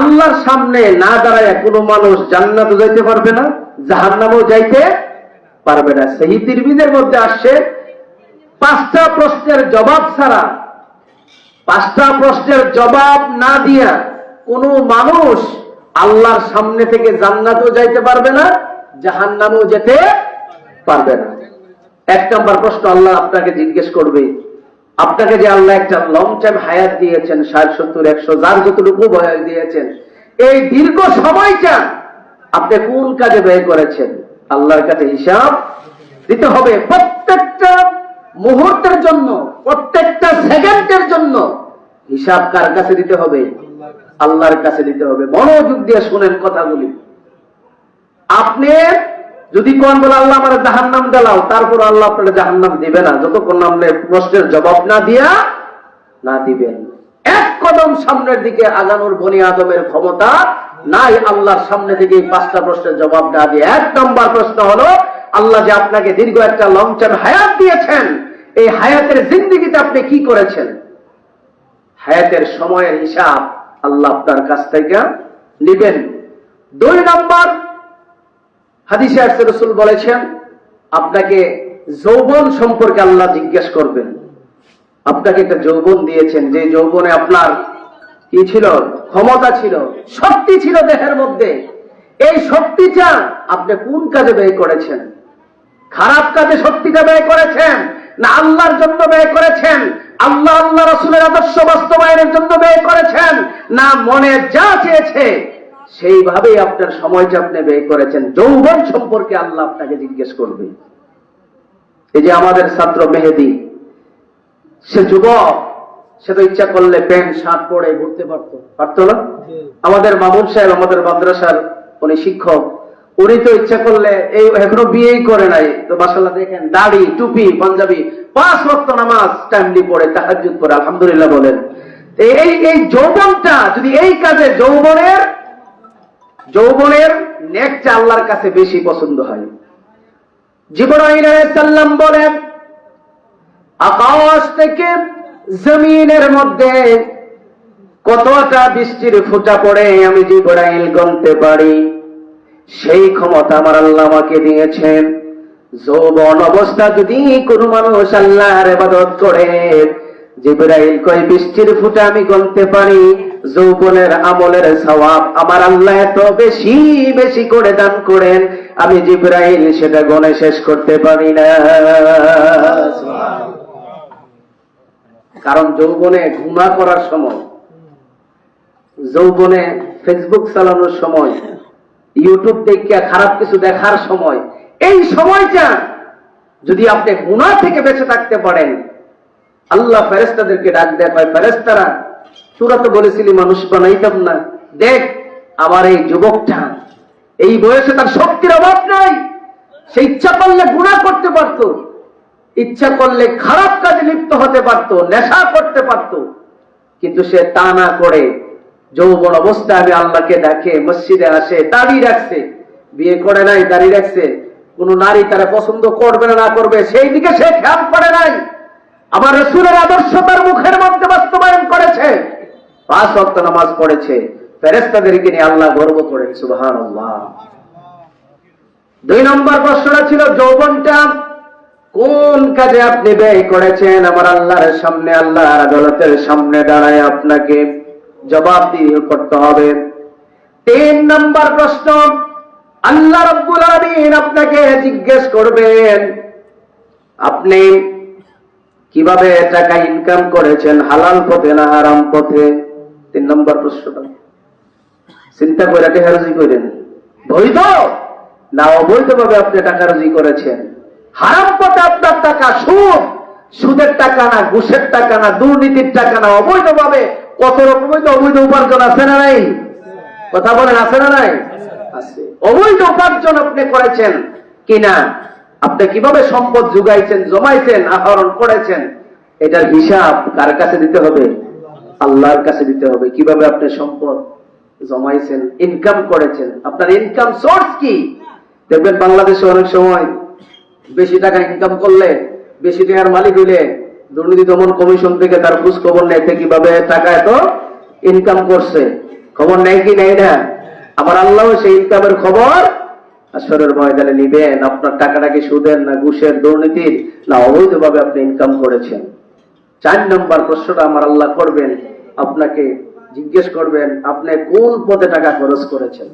আল্লাহর সামনে না দাঁড়ায় কোনো মানুষ জান্নাতও যাইতে পারবে না, জাহান্নামও যাইতে পারবে না। সেই তিরমিজের মধ্যে আসছে, পাঁচটা প্রশ্নের জবাব ছাড়া, পাঁচটা প্রশ্নের জবাব না দিয়া কোন মানুষ আল্লাহর সামনে থেকে জান্নাতও যাইতে পারবে না, জাহান্নামও যেতে পারবে না। এক নম্বর প্রশ্ন আল্লাহ আপনাকে জিজ্ঞেস করবে আপনাকে যে আল্লাহ একটা লং টাইম হায়াত দিয়েছেন, ষাট, সত্তর, একশো, যার যতটুকু বয়স দিয়েছেন, এই দীর্ঘ সময়টা আপনি কোন কাজে ব্যয় করেছেন? আল্লাহর কাছে হিসাব দিতে হবে প্রত্যেকটা মুহূর্তের জন্য, প্রত্যেকটা সেকেন্ডের জন্য। হিসাব কার কাছে দিতে হবে? আল্লাহর কাছে দিতে হবে। মনোযোগ দিয়ে শুনেন কথাগুলি। আপনি যদি কোন বলে আল্লাহ আমার জাহান নাম দেলাও, তারপর আল্লাহ আপনার জাহান নাম দিবে না। যতক্ষণ না আপনি প্রশ্নের জবাব না দিয়া, না দিবেন এক কদম সামনের দিকে আগানোর বনি আদমের ক্ষমতা নাই, আল্লাহর সামনে থেকে পাঁচটা প্রশ্নের জবাব না দিয়ে। এক নম্বর প্রশ্ন হলো, আল্লাহ যে আপনাকে দীর্ঘ একটা লং হায়াত দিয়েছেন, এই হায়াতের জিন্দিগিতে আপনি কি করেছেন? হায়াতের সময়ের হিসাব আল্লাহ আপনার কাছ থেকে নিবেন। দুই নম্বর হাদিসে আসছে রসুল বলেছেন, আপনাকে যৌবন সম্পর্কে আল্লাহ জিজ্ঞেস করবেন। আপনাকে একটা যৌবন দিয়েছেন, যে যৌবনে আপনার কি ছিল? ক্ষমতা ছিল, শক্তি ছিল দেহের মধ্যে। এই শক্তিটা আপনি কোন কাজে ব্যয় করেছেন? খারাপ কাজে শক্তিটা ব্যয় করেছেন, না আল্লাহর জন্য ব্যয় করেছেন? আল্লাহ আল্লাহ রসুলের আদর্শ বাস্তবায়নের জন্য ব্যয় করেছেন, না মনে যা চেয়েছে সেইভাবেই আপনার সময়টা আপনি ব্যয় করেছেন। যৌবন সম্পর্কে আল্লাহ আপনাকে জিজ্ঞেস করবে। এই যে আমাদের ছাত্র মেহেদি সে যুবক সে তো ইচ্ছা করলে প্যান্ট শার্ট পরে ঘুরতে পারতো। পারতো না? আমাদের মামুন সাহেব আমাদের মাদ্রাসার উনি শিক্ষক উনি তো ইচ্ছা করলে এই এখনও বিয়েই করে নাই। তো মাসাল্লাহ দেখেন দাড়ি টুপি পাঞ্জাবি পাঁচ রক্ত নামাজ টাইমলি পড়ে তাহাজুদ পড়ে আলহামদুলিল্লাহ বলেন। এই এই যৌবনটা যদি এই কাজে যৌবনের যৌবনের নেকটা আল্লাহর কাছে বেশি পছন্দ হয়। আলাইহিস সাল্লাম বলেন, আকাশ থেকে জমিনের মধ্যে কতটা বৃষ্টির ফুটা পড়ে আমি জিবরাইল গনতে পারি? সেই ক্ষমতা আমার আল্লাহ আমাকে দিয়েছেন। যৌবন অবস্থা যদি কোন মানুষ আল্লাহর ইবাদত করে জিবরাইল কয়, বৃষ্টির ফুটা আমি গনতে পারি, যৌবনের আমলের সওয়াব আমার আল্লাহ এত বেশি বেশি করে দান করেন, আমি জিবরাইল সেটা গনে শেষ করতে পারি না। কারণ যৌবনে ঘুমা করার সময়, যৌবনে ফেসবুক চালানোর সময়, ইউটিউব দেখে খারাপ কিছু দেখার সময়, এই সময়টা যদি আপনি গুণা থেকে বেঁচে থাকতে পারেন আল্লাহ ফেরেস্তাদেরকে ডাক দেয় পায় ফেরেস্তারা তোরা তো বলেছিলি মানুষ বানাইতাম না। দেখ আমার এই যুবকটা, এই বয়সে তার শক্তির অভাব নাই। সে ইচ্ছা করলে গুণা করতে পারতো, ইচ্ছা করলে খারাপ কাজে লিপ্ত হতে পারতো, নেশা করতে পারতো। কিন্তু সে তা না করে যৌবন অবস্থায় আমি আল্লাহকে দেখে, মসজিদে আসে, দাঁড়িয়ে রাখছে। বিয়ে করে নাই, দাঁড়িয়ে রাখছে। কোন নারী তারা পছন্দ করবে না করবে, সেই দিকে সে খেয়াল করে নাই। আমার রসুলের আদর্শ তার মুখের মধ্যে বাস্তবায়ন করেছে। পাঁচ অক্ত নামাজ পড়েছে। ফেরেস্তাদেরকে নিয়ে আল্লাহ গর্ব করেন সুবাহান দুই নম্বর প্রশ্নটা ছিল, যৌবনটা কোন কাজে আপনি ব্যয় করেছেন? আমার আল্লাহর সামনে, আল্লাহর আদালতের সামনে দাঁড়ায় আপনাকে জবাব দিয়ে করতে হবে। তিন নম্বর প্রশ্ন, আল্লাহ রব্বুল আলামিন আপনাকে জিজ্ঞেস করবেন, আপনি কীভাবে টাকা ইনকাম করেছেন হালাল পথে না হারাম পথে? তিন নম্বর প্রশ্নটা। চিন্তা করে টেহারজি করেন। বৈধ না অবৈধভাবে আপনি টাকা রুজি করেছেন? হারাম পথে আপনার টাকা সুদ সুদের টাকা না ঘুষের টাকা না দুর্নীতির টাকা না অবৈধভাবে কত রকমের তো অবৈধ উপার্জন আছে না নাই? কথা বলেন আছে না নাই? আছে। অবৈধ উপার্জন আপনি করেছেন কিনা? আপনি কীভাবে সম্পদ জুগাইছেন, জমাইছেন, আহরণ করেছেন, এটার হিসাব কার কাছে দিতে হবে? আল্লাহর কাছে দিতে হবে। কীভাবে আপনি সম্পদ জমাইছেন ইনকাম করেছেন? আপনার ইনকাম সোর্স কি? দেখবেন বাংলাদেশে অনেক সময় বেশি টাকা ইনকাম করলে, বেশি টাকার মালিক হইলে দুর্নীতি দমন কমিশন থেকে তার খোঁজ খবর নেয় কীভাবে টাকা এত ইনকাম করছে। খবর নেয় কি নেই না? আমার আল্লাহ সেই ইনকামের খবর আসরের ময়দানে নিবেন, আপনার টাকাটা কি সুদের না ঘুষের দুর্নীতির, না অবৈধভাবে আপনি ইনকাম করেছেন। চার নম্বর প্রশ্নটা আমার আল্লাহ করবেন, আপনাকে জিজ্ঞেস করবেন, আপনি কোন পদে টাকা খরচ করেছেন?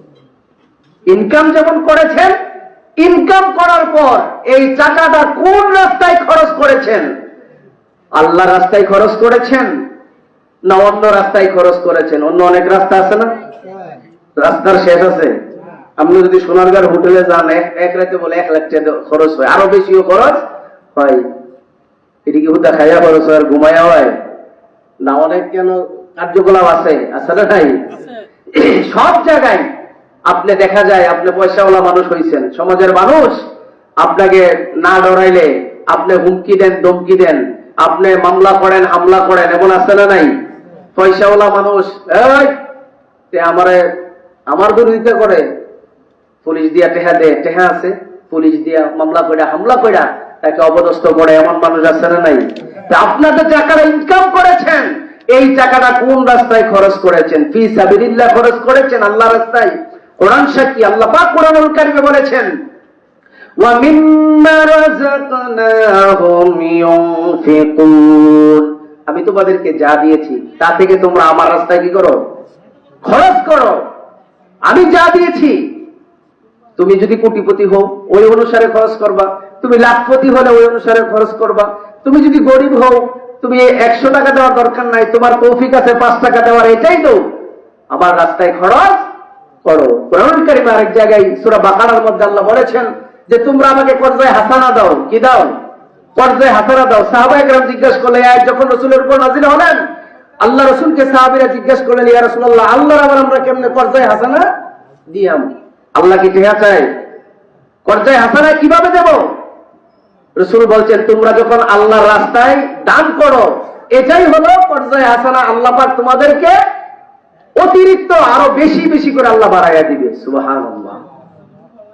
ইনকাম যেমন করেছেন ইনকাম করার পর এই টাকাটা কোন রাস্তায় খরচ করেছেন? আল্লাহ রাস্তায় খরচ করেছেন, না অন্য রাস্তায় খরচ করেছেন? অন্য অনেক রাস্তা আছে না? রাস্তার শেষ আছে। আপনি যদি সোনারগাঁর হোটেলে যান এক রাতে বলে এক লাখ টাকা খরচ হয়। আরও বেশিও খরচ হয়। এটি কি হুদা খাইয়া খরচ হয় আর ঘুমাইয়া হয়? না অনেক কেন কার্যকলাপ আছে আছে না নাই? সব জায়গায় আপনি দেখা যায় আপনি পয়সাওয়ালা মানুষ হয়েছেন সমাজের মানুষ। আপনাকে না ডরাইলে আপনি হুমকি দেন ধমকি দেন। আপনি মামলা করেন হামলা করেন এমন আছে না নাই? পয়সাওয়ালা মানুষ এই আমারে আমার বিরোধিতা করে। পুলিশ দিয়া টেহা দেয় টেহা আছে। পুলিশ দিয়া মামলা করে হামলা করে তাকে অবদস্ত করে এমন মানুষ আছে না নাই? আপনাদের টাকাটা ইনকাম করেছেন, এই টাকাটা কোন রাস্তায় খরচ করেছেন? ফি সাবিরিল্লাহ খরচ করেছেন আল্লাহ রাস্তায়? কোরআন সাক্ষী আল্লাহ পাক কোরআনুল কারিমে বলেছেন আমি তোমাদেরকে যা দিয়েছি, তা থেকে তোমরা আমার রাস্তায় কি করো? খরচ করো। আমি যা দিয়েছি তুমি যদি কোটিপতি হও, ওই অনুসারে খরচ করবা। তুমি লাখপতি হলে ওই অনুসারে খরচ করবা। তুমি যদি গরিব হও, তুমি একশো টাকা দেওয়ার দরকার নাই, তোমার তৌফিক আছে পাঁচ টাকা দেওয়ার, এটাই তো। আমার রাস্তায় খরচ করো। কারিমে আরেক জায়গায় সূরা বাকারার মধ্যে আল্লাহ বলেছেন যে, তোমরা আমাকে কর্জায় হাসানা দাও। কি দাও? কর্জায় হাসানা দাও। সাহাবা একরাম জিজ্ঞেস করলে যখন রসুলের উপর নাজিল হলেন? আল্লাহ রসুলকে সাহাবীরা জিজ্ঞেস করলেন, ইয়া রাসূলুল্লাহ, আল্লাহর আবার আমরা কেমনে কর্জায় হাসানা দিয়ে দিয়াম? আল্লাহ কি টেহা চায়? কর্জায় হাসানা কীভাবে দেব? রসুল বলছেন, তোমরা যখন আল্লাহর রাস্তায় দান করো, এটাই হলো পর্যায়ে হাসানা আল্লাহ পাক তোমাদেরকে অতিরিক্ত আরও বেশি বেশি করে আল্লাহ বাড়াইয়া দিবে। সুবাহান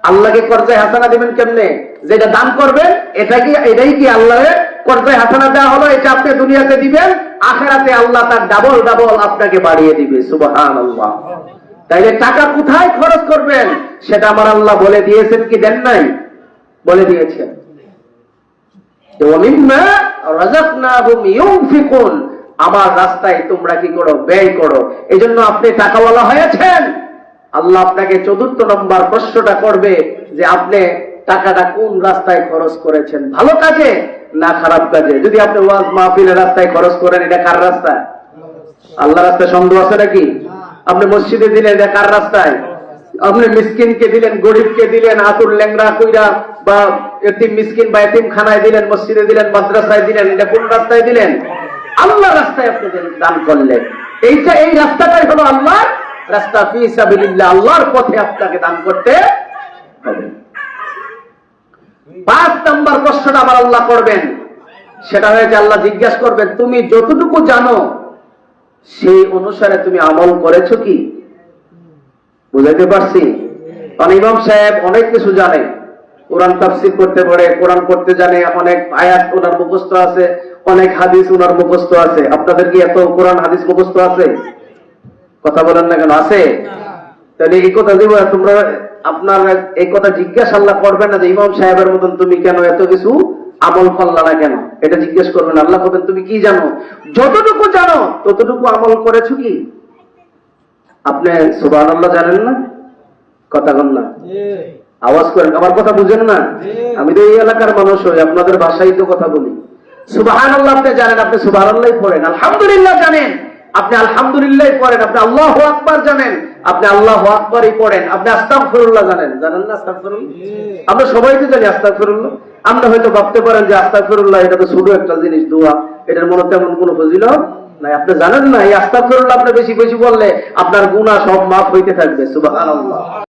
আল্লাহকে পর্যায়ে হাসানা দিবেন কেমনে? যেটা দান করবেন, এটা কি, এটাই কি আল্লাহরে পর্যায়ে হাসানা দেওয়া হলো, এটা আপনি দুনিয়াতে দিবেন, আখেরাতে আল্লাহ তার ডাবল ডাবল আপনাকে বাড়িয়ে দিবে। সুবাহান আল্লাহ তাইলে টাকা কোথায় খরচ করবেন? সেটা আমার আল্লাহ বলে দিয়েছেন কি দেন নাই? বলে দিয়েছেন। আমার রাস্তায় তোমরা কি করো? ব্যয় করো। এজন্য আপনি টাকাওয়ালা হয়েছেন। আল্লাহ আপনাকে চতুর্থ নম্বর প্রশ্নটা করবে যে আপনি টাকাটা কোন রাস্তায় খরচ করেছেন? ভালো কাজে না খারাপ কাজে? যদি আপনি ওয়াজ মাহফিলের রাস্তায় খরচ করেন, এটা কার রাস্তা? আল্লাহ রাস্তায় সন্দেহ আছে নাকি? আপনি মসজিদে দিলেন এটা কার রাস্তায়। আপনি মিসকিনকে দিলেন, গরিবকে দিলেন, আতুর ল্যাংরা কইরা বা এতিম মিসকিন বা এতিম খানায় দিলেন, মসজিদে দিলেন, মাদ্রাসায় দিলেন, এটা কোন রাস্তায় দিলেন? আল্লাহ রাস্তায় আপনি দান করলেন। এইটা, এই রাস্তাটাই হলো আল্লাহর রাস্তা। ফি সাবিলিল্লাহ, আল্লাহর পথে আপনাকে দান করতে হবে। পাঁচ নম্বর প্রশ্নটা আমার আল্লাহ করবেন। সেটা হয়েছে, আল্লাহ জিজ্ঞাসা করবেন, তুমি যতটুকু জানো সেই অনুসারে তুমি আমল করেছ কি? বুঝাইতে পারছি? কারণ ইমাম সাহেব অনেক কিছু জানে। কোরআন তাফসির করতে পারে, কোরআন পড়তে জানে, অনেক আয়াত ওনার মুখস্থ আছে, অনেক হাদিস ওনার মুখস্থ আছে। আপনাদের কি এত কোরআন, হাদিস মুখস্থ আছে? কথা বলেন না কেন? আছে? তাহলে এই কথা দিব, তোমরা আপনার এই কথা জিজ্ঞাসা আল্লাহ করবেন না যে ইমাম সাহেবের মতন তুমি কেন এত কিছু আমল করলা না কেন? এটা জিজ্ঞেস করবেন আল্লাহ করবেন তুমি কি জানো? যতটুকু জানো ততটুকু আমল করেছ কি? আপনি সুবাহ আল্লাহ জানেন না? কথা বল না। আওয়াজ করেন আমার কথা বুঝেন না? আমি তো এই এলাকার মানুষ হই আপনাদের ভাষায় তো কথা বলি। সুবাহান আল্লাহ আপনি জানেন আপনি সুবাহ আল্লাহ পড়েন আলহামদুলিল্লাহ জানেন। আপনি আলহামদুলিল্লাহ পড়েন আপনি আল্লাহ আকবার জানেন আপনি আল্লাহ আকবারই পড়েন আপনি আস্তাগফিরুল্লাহ জানেন। জানেন না আস্তাগফিরুল্লাহ? আমরা সবাই তো জানি আস্তাগফিরুল্লাহ। আমরা হয়তো ভাবতে পারেন যে আস্তাফরুল্লাহ এটা তো ছোট একটা জিনিস, দোয়া। এটার মনে তেমন কোনো ফজিলত নাই। আপনি জানেন না, এই আস্তাফরুল্লাহ আপনি বেশি বেশি বললে আপনার গুনাহ সব মাফ হইতে থাকবে, সুবহানাল্লাহ।